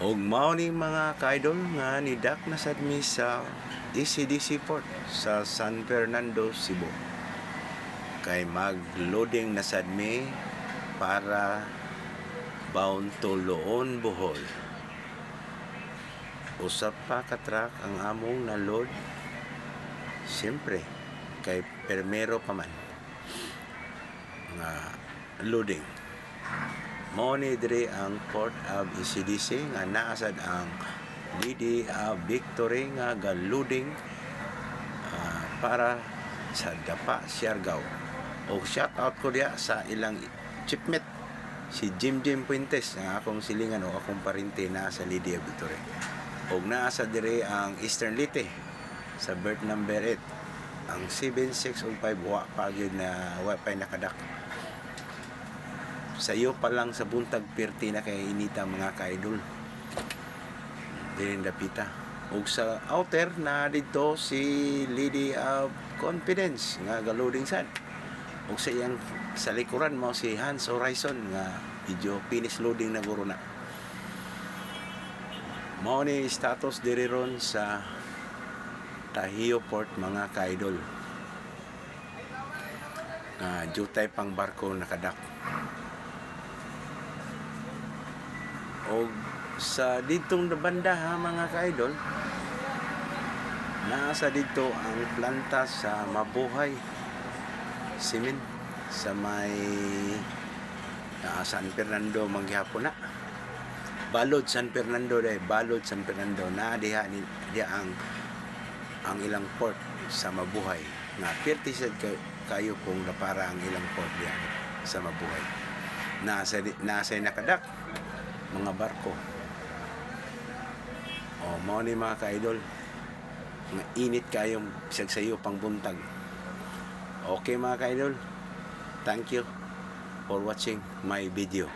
Og mao ni mga kaidol nga ni Dak na sadmi sa ECDC port sa San Fernando, Cebu. Kay mag-loading na sadmi para bound to Loon, Bohol. Usap pa ka truck ang among na load. Siyempre, kay permero pa man nga loading. Mao ni diri ang Port of ECDC nga naasad ang Lady of Victory nga galuding ah, para sa Dapa, Siargao. O shout out ko diya sa ilang chipmate si Jim Jim Puentes nga akong silingan o akong parente na sa of Victory. O naasa diri ang Eastern Lite sa berth number 8 ang 7605 wa pa na wa pa nakadak sa iyo pa lang sa buntag pirti na kay inita mga kaidol. Din dapita ug sa outer na dito si Lady of Confidence nga galuding sad. Ug sa iyang sa likuran mo si Hans Horizon nga video finish loading na guro na. Mao ni status diri ron sa Tahio Port mga kaidol. Nga jutay pang barko nakadak o sa ditong banda ha mga ka-idol nasa dito ang planta sa Mabuhay Simin sa may ah, San Fernando manggihapon na. Balod San Fernando dai Balod San Fernando. Na diha ni diha ang ang ilang port sa Mabuhay. Nga 30 sad kay- kayo kung napara ang ilang port diha sa Mabuhay. Nasa nasa nakadak mga barko. O, mao ni mga ka-idol. Nga init kayong bisag sayo pang buntag. Okay mga ka-idol. Thank you for watching my video.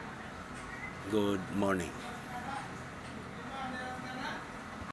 Good morning.